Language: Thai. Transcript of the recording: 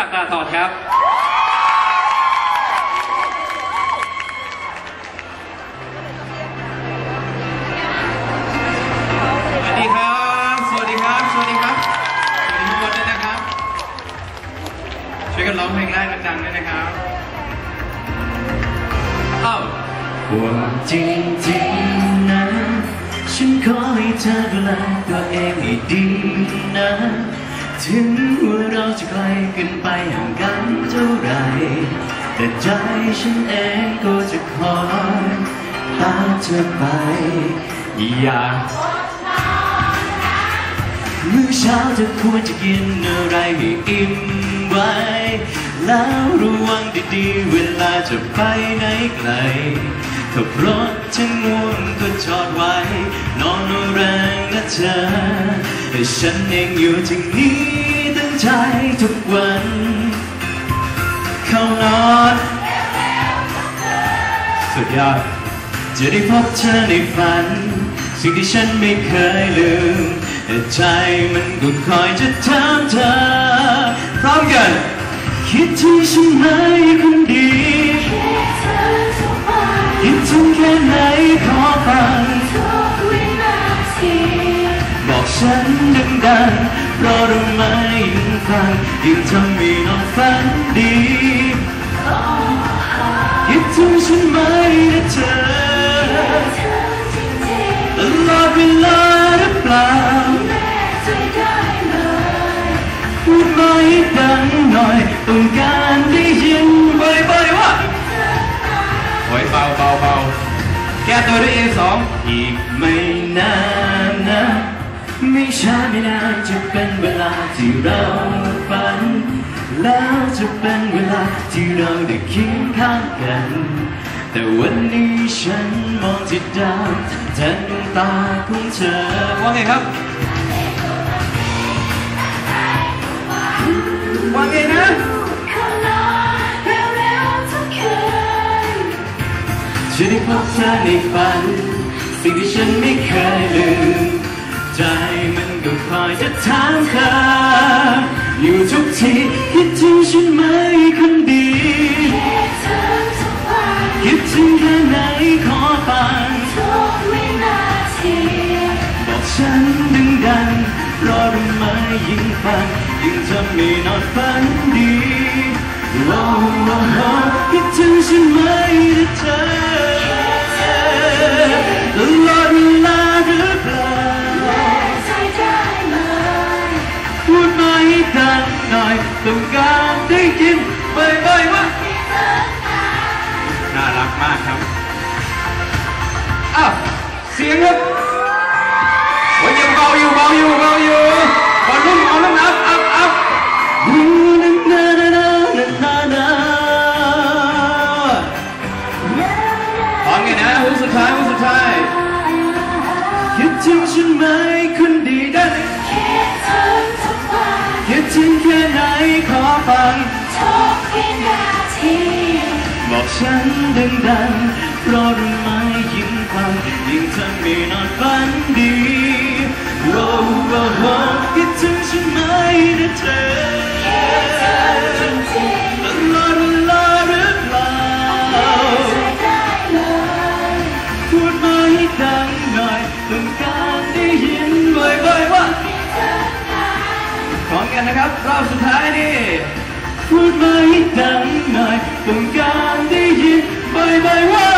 ปากกาทอดครับ สวัสดีครับ สวัสดีครับ สวัสดีครับ สวัสดีทุกคนด้วยนะครับ ช่วยกันร้องเพลงแรกดังๆด้วยนะครับอ้าวห่วงจริงๆนะ ฉันขอให้เธอดูแลตัวเองให้ดีนะ ถึงว่าเราจะไกลกันไปห่างกันเท่าไร แต่ใจฉันเองก็จะคอยตามเธอไป อยากมื้อเช้าเธอควรจะกินอะไรให้อิ่มไว้ แล้วระวังดีๆ เวลาจะไปไหนไกลขับรถถ้าง่วงก็จอดไว้ นอนแรงนะเธอ แต่ฉันเองอยู่ที่นี่ตั้งใจทุกวันเข้านอนสุดยอดจะได้พบเธอในฝัน สิ่งที่ฉันไม่เคยลืมแต่ใจมันก็คอยจะถามเธอพร้อมกัน คิดถึงฉันไหมคนดี ฉันดังๆเพราะรู้ไหมยิ่งฟังยิ่งทำให้น้อนฝันดีคิดถึงฉันไหมนะเธอตลอดเวลาหรือเปล่าพูดมาให้ดังหน่อยต้องการได้ยินบ่อยๆว่าโอ้ยเบาเบาเบาแก้ตัวด้วย A2 อีกไม่นานนะ ไม่ช้าไม่นานจะเป็นเวลาที่เราฝัน แล้วจะเป็นเวลาที่เราได้เคียงข้างกัน แต่วันนี้ฉันมองที่ดาวแทนดวงตาของเธอว่าไงครับว่าไงนะจะได้พบเธอในฝัน สิ่งที่ฉันไม่เคยลืม ใจมันก็คอยจะถามเธออยู่ทุกทีคิดถึงฉันไหมคนดีคิดถึงแค่ไหนขอฟังบอกฉันดังๆเพราะรู้ไหมยิ่งฟังยิ่งทำให้นอนฝันดีโอ้โอ้โอ้คิดถึงฉันไหมเธอตลอดเวลา งครับโอ้ยยังเบาอยู่เบาอยู่เบาอยู่บอลลุ่มเอาลุ่มอัพอัพอัพดูนานานานานานาพร้อมกันะหูสุดท้ายหูสุดท้ายคิดถึงฉันไหมคนดีได้คิดถึงแค่ไหนขอฟัง บอกฉันดังๆเพราะรู้ไหมยิ่งฟังยิ่งทำให้นอนฝันดีโอ้โอ้โอ้คิดถึงฉันไหมนะเธอตลอเวลาหรือเปล่าพูดมาให้ดังหน่อยต้องการได้ยินบ่อยๆว่าพร้อมกันนะครับ รอบสุดท้ายนี่ พูดมาให้ดังหน่อยต้องการได้ยินบ่อยๆว่า